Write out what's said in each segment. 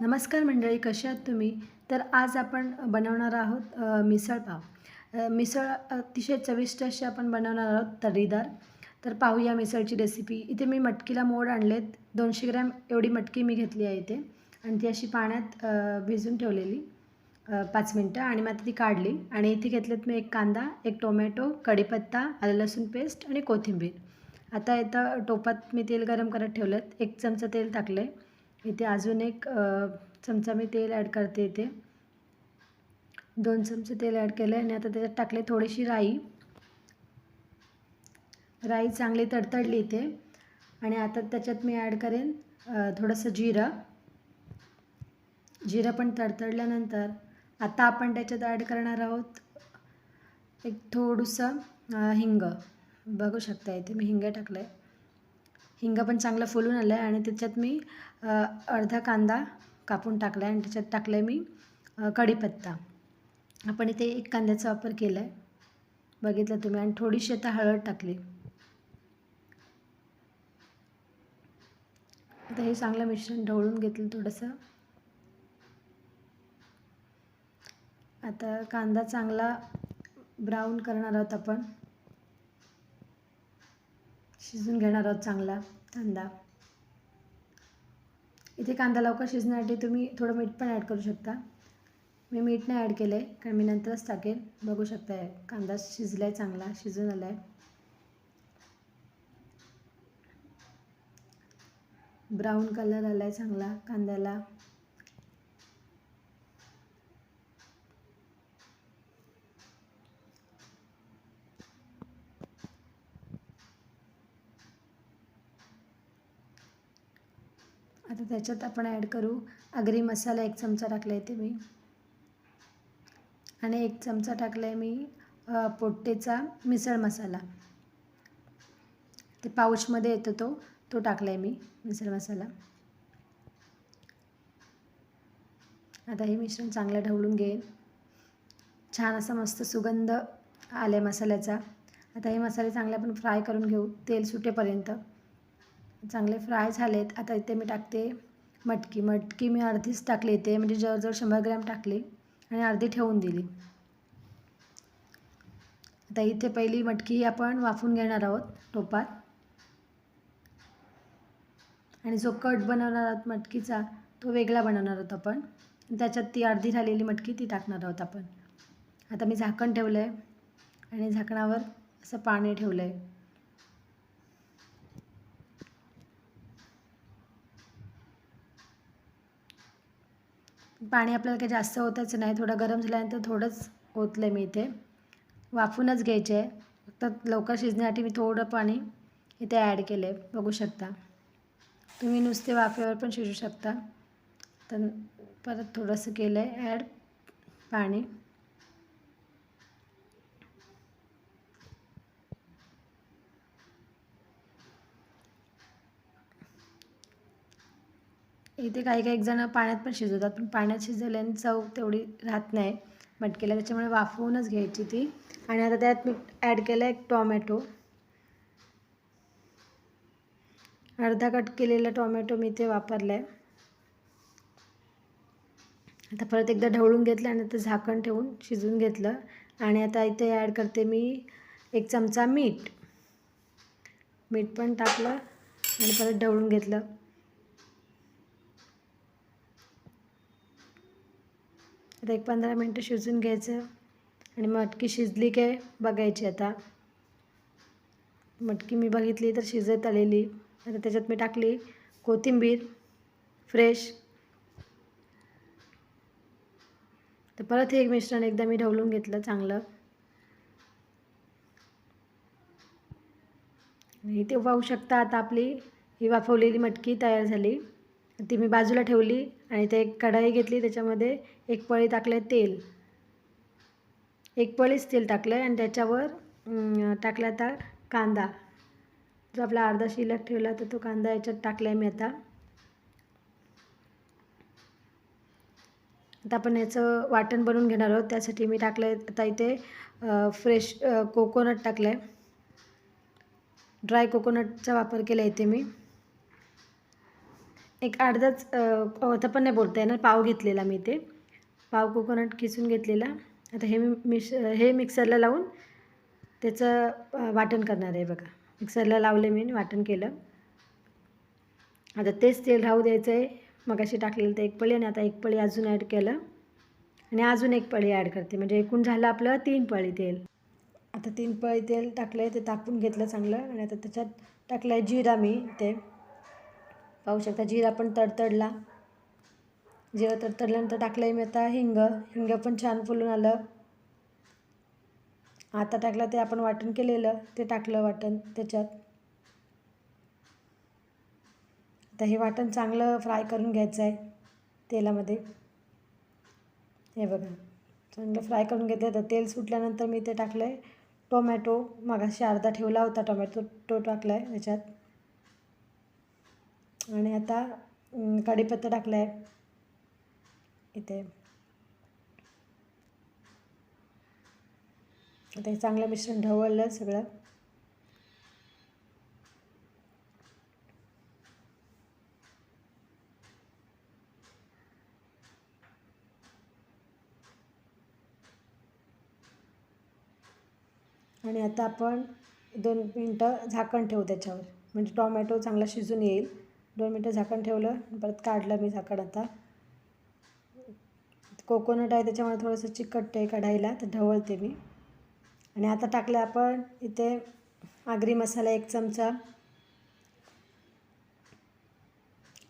नमस्कार मंडळी कसे आहात तुम्ही? तर आज आपण बनवणार आहोत मिसळ पाव. मिसळ अतिशय चविष्ट अशी आपण बनवणार आहोत तर्रीदार. तर पाहूया मिसळची रेसिपी इथे मी मटकीला मोड आणलेत. दोनशे ग्रॅम एवढी मटकी मी घेतली आहे इथे. आणि ती अशी पाण्यात भिजून ठेवलेली. पाच मिनटं. आणि मग आता ती काढली. आणि इथे घेतलेत मी एक कांदा एक टोमॅटो कढीपत्ता आलं लसूण पेस्ट आणि कोथिंबीर. आता इथं टोपात मी तेल गरम करत ठेवलं एक चमचा तेल टाकलं आहे इथे अजून एक चमचा मी तेल ॲड करते इथे. दोन चमचे तेल ॲड केले आणि आता त्याच्यात टाकले थोडीशी राई. राई चांगली तडतडली इथे. आणि आता त्याच्यात मी ॲड करेन थोडंसं जिरं. जिरं पण तडतडल्यानंतर आता आपण त्याच्यात ॲड करणार आहोत एक थोडंसं हिंग. बघू शकता इथे मी हिंग टाकलं आहे हिंग पण चांगलं फुलून आलं आहे आणि त्याच्यात मी अर्धा कांदा कापून टाकला आहे आणि त्याच्यात टाकलं आहे मी कढीपत्ता. आपण इथे एक कांद्याचा वापर केला आहे बघितलं तुम्ही आणि थोडीशी आता हळद टाकली. आता हे चांगलं मिश्रण ढवळून घेतलं थोडंसं. आता कांदा चांगला ब्राऊन करणार आहोत आपण. शिजून घेणार आहोत चांगला कांदा. इथे कांदा लवकर शिजण्यासाठी तुम्ही थोडं मीठ पण ॲड करू शकता. मी मीठ नाही ॲड केलं आहे कारण मी नंतरच टाकेन. बघू शकता कांदा शिजला आहे चांगला शिजून आला आहे ब्राऊन कलर आला आहे चांगला कांद्याला. आता त्याच्यात आपण ॲड करू. आगरी मसाला एक चमचा टाकला आहे ते मी. आणि एक चमचा टाकला आहे मी पोट्टेचा मिसळ मसाला. ते पाऊचमध्ये येतो तो तो टाकला आहे मी मिसळ मसाला. आता हे मिश्रण चांगलं ढवळून घेईन. छान असा मस्त सुगंध आला आहे मसाल्याचा. आता हे मसाले चांगले आपण फ्राय करून घेऊ तेल सुटेपर्यंत. चांगले फ्राय झालेत. आता इथे मी टाकते मटकी. मटकी मी अर्धीच टाकली इथे. म्हणजे जवळजवळ शंभर ग्रॅम टाकली आणि अर्धी ठेवून दिली. आता इथे पहिली मटकी आपण वाफून घेणार आहोत टोपात. आणि जो कट बनवणार आहोत मटकीचा तो वेगळा बनवणार आहोत आपण. त्याच्यात ती अर्धी झालेली मटकी ती टाकणार आहोत आपण. आता मी झाकण ठेवलं आहे आणि झाकणावर असं पाणी ठेवलं आहे पाणी आपल्याला काही जास्त होतच नाही. थोडं गरम झाल्यानंतर थोडंच ओतलं आहे मी इथे. वाफूनच घ्यायचे आहे. फक्त लवकर शिजण्यासाठी मी थोडं पाणी इथे ॲड केलं आहे बघू शकता. तुम्ही नुसते वाफेवर पण शिजू शकता. तर परत थोडंसं केलं आहे ॲड पाणी. इथे काही काही जण पाण्यात पण शिजवतात पण पाण्यात शिजवल्याने चव तेवढी राहत नाही. मटकेला त्याच्यामुळे वाफवूनच घ्यायची ती. आणि आता त्यात मी ॲड केलं एक टॉमॅटो अर्धा कट केलेला टॉमॅटो मी ते वापरला आहे आता परत एकदा ढवळून घेतलं आणि आता झाकण ठेवून शिजवून घेतलं. आणि आता इथे ॲड करते मी एक चमचा मीठ. मीठ पण टाकलं आणि परत ढवळून घेतलं. आता एक पंधरा मिनटं शिजून घ्यायचं आणि मटकी शिजली काय बघायची आता. मटकी मी बघितली तर शिजत आलेली. आता त्याच्यात मी टाकली कोथिंबीर फ्रेश. तर परत हे मिश्रण एकदा मी ढवलून घेतलं चांगलं. आणि इथे पाहू शकता आता आपली ही वाफवलेली मटकी तयार झाली. ती मी बाजूला ठेवली. आणि ते एक कढाई घेतली त्याच्यामध्ये एक पळी टाकलं तेल. एक पळीच तेल टाकलं आहे आणि त्याच्यावर टाकला आता कांदा. जो आपला अर्धा शिल्लक ठेवला तर तो कांदा याच्यात टाकला आहे मी आता. आता आपण याचं वाटण बनवून घेणार आहोत. त्यासाठी मी टाकलं आहे आता इथे फ्रेश कोकोनट टाकलं आहे ड्राय कोकोनटचा वापर केला इथे मी. एक अर्धाच आता पण नाही बोलता येणार पाव घेतलेला मी ते. पाव कोकोनट किसून घेतलेला. आता हे मी हे मिक्सरला लावून त्याचं वाटण करणार आहे बघा. मिक्सरला लावले मी वाटण केलं. आता तेच तेल राहू द्यायचं आहे. मग अशी टाकलेलं तर एक पळी आणि आता एक पळी अजून ॲड केलं. आणि अजून एक पळी ॲड करते. म्हणजे एकूण झालं आपलं तीन पळी तेल. आता तीन पळी तेल टाकलं आहे ते तापून घेतलं चांगलं. आणि आता त्याच्यात टाकलं आहे जिरा मी ते. पाहू शकता जिरा पण तडतडला. जिरा तडतडल्यानंतर टाकलं आहे मी आता हिंग. हिंग पण छान फुलून आलं. आता टाकलं ते आपण वाटण केलेलं ते टाकलं वाटण त्याच्यात. आता हे वाटण चांगलं फ्राय करून घ्यायचं आहे तेलामध्ये. हे बघा चांगलं फ्राय करून घेतलं तर तेल सुटल्यानंतर मी ते टाकलं आहे टोमॅटो मागाशी अर्धा ठेवला होता टोमॅटो तो टाकला आहे त्याच्यात आणि आता अं, कढीपत्ता टाकला आहे इथे. आता हे चांगलं मिश्रण ढवळलं सगळं. आणि आता आपण दोन मिनटं झाकण ठेवू त्याच्यावर. म्हणजे टॉमॅटो चांगला शिजून येईल. दोन मिनटं झाकण ठेवलं परत काढलं मी झाकण आता. कोकोनट आहे त्याच्यामुळे थोडंसं चिकट आहे कढाईला तर ढवळते मी. आणि आता टाकलं आपण इथे आगरी मसाला एक चमचा.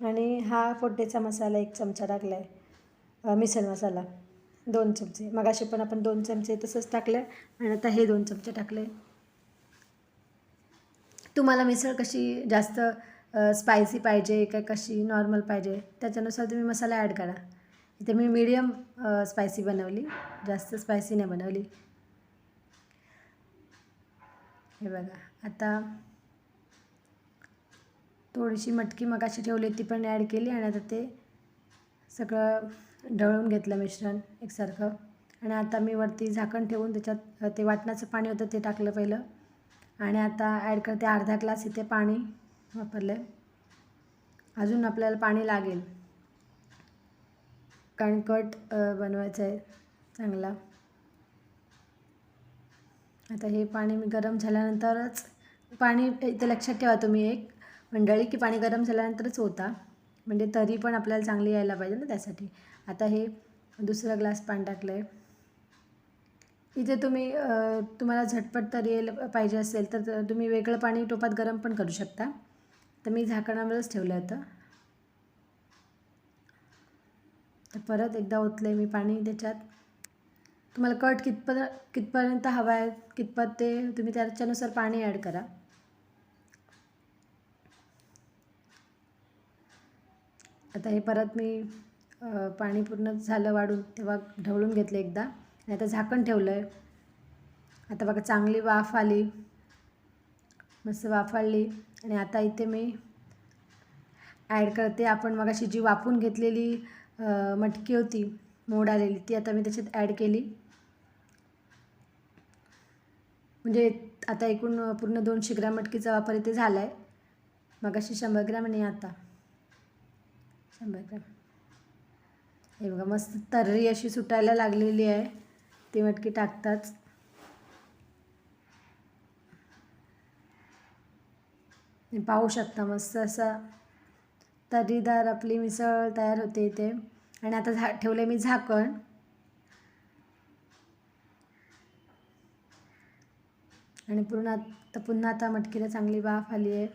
आणि हा फोटेचा मसाला एक चमचा टाकला आहे मिसळ मसाला. दोन चमचे. मगाशी पण आपण दोन चमचे तसंच टाकलं आणि आता हे दोन चमचे टाकले. तुम्हाला मिसळ कशी जास्त स्पायसी पाहिजे काय कशी नॉर्मल पाहिजे त्याच्यानुसार तुम्ही मसाला ॲड करा. इथे मी मीडियम स्पायसी बनवली जास्त स्पायसी नाही बनवली. हे बघा आता थोडीशी मटकी मगाशी ठेवली ती पण ॲड केली आणि आता ते सगळं ढवळून घेतलं मिश्रण एकसारखं. आणि आता मी वरती झाकण ठेवून त्याच्यात ते वाटणाचं पाणी होतं ते टाकलं पहिलं. आणि आता ॲड करते अर्धा ग्लास इथे पाणी. वापरलं आहे अजून आपल्याला पाणी लागेल. कारण कट बनवायचं आहे चांगला. आता हे पाणी मी गरम झाल्यानंतरच पाणी इथं लक्षात ठेवा तुम्ही एक. मंडळी की पाणी गरम झाल्यानंतरच होता म्हणजे तरी पण आपल्याला चांगली यायला पाहिजे ना त्यासाठी. आता हे दुसरा ग्लास पाणी टाकलं आहे इथे तुम्ही तुम्हाला झटपट तरी येईल पाहिजे असेल तर तुम्ही वेगळं पाणी टोपात गरम पण करू शकता. तर मी झाकणावरच ठेवलं होतं. तर परत एकदा ओतलं आहे मी पाणी त्याच्यात. तुम्हाला कट कितपत कितपर्यंत हवा आहे कितपत ते तुम्ही त्याच्यानुसार पाणी ॲड करा. आता हे परत मी पाणी पूर्ण झालं वाढून तेव्हा ढवळून घेतलं एकदा. आणि आता झाकण ठेवलं आहे आता बघा चांगली वाफ आली. मस्त वाफ आली. आणि आता इथे मी ॲड करते. आपण मगाशी जी वापून घेतलेली मटकी होती मोड आलेली ती आता मी त्याच्यात ॲड केली. म्हणजे आता एकूण पूर्ण दोनशे ग्रॅम मटकीचा वापर इथे झाला आहे मगाशी शंभर ग्रॅम आणि आता. शंभर ग्रॅम. हे बघा मस्त तर्री अशी सुटायला लागलेली आहे. ती मटकी टाकताच. पाहू शकता मस्त असं तर्रीदार आपली मिसळ तयार होते इथे. आणि आता झा ठेवले मी झाकण. आणि पूर्ण आता पुन्हा आता मटकीला चांगली वाफ आली आहे.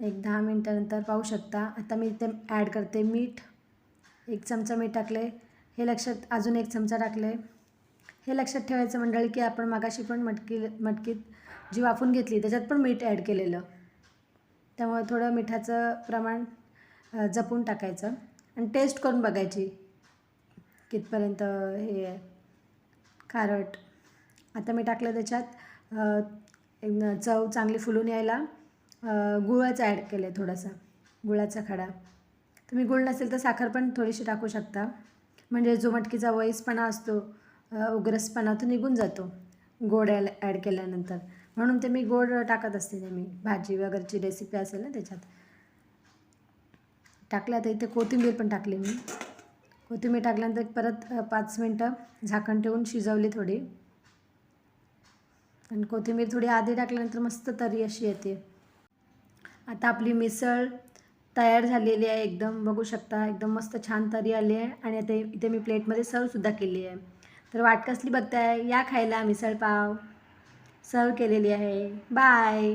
एक दहा मिनटानंतर पाहू शकता. आता मी इथे ॲड करते मीठ. एक चमचा मीठ टाकले. हे लक्षात अजून एक चमचा टाकले. हे लक्षात ठेवायचं मंडळी की आपण मागाशी पण मटकी मटकीत जी वाफून घेतली त्याच्यात पण मीठ ॲड केलेलं. त्यामुळे थोडं मिठाचं प्रमाण जपून टाकायचं. आणि टेस्ट करून बघायची कितपर्यंत हे आहे. खारट. आता मी टाकलं त्याच्यात चव चांगली फुलून यायला गुळाचं ॲड केलं आहे थोडासा. गुळाचा खडा. तुम्ही गुळ नसेल तर साखर पण थोडीशी टाकू शकता. म्हणजे जो मटकीचा वयसपणा असतो उग्रसपणा तो निघून जातो गोड ॲड ॲड केल्यानंतर. म्हणून ते मी गोड टाकत असते ते मी. भाजी वगैरेची रेसिपी असेल ना त्याच्यात. टाकलं तर इथे कोथिंबीर पण टाकली मी. कोथिंबीर टाकल्यानंतर परत पाच मिनटं झाकण ठेवून शिजवली थोडी. आणि कोथिंबीर थोडी आधी टाकल्यानंतर मस्त तरी अशी येते. आता आपली मिसळ तयार झालेली आहे एकदम. बघू शकता एकदम मस्त छान तरी आली आहे. आणि आता इथे मी प्लेटमध्ये सर्वसुद्धा केली आहे. तर वाट कसली बघताय? या खायला मिसळ पाव. सर्व केलेली आहे. बाय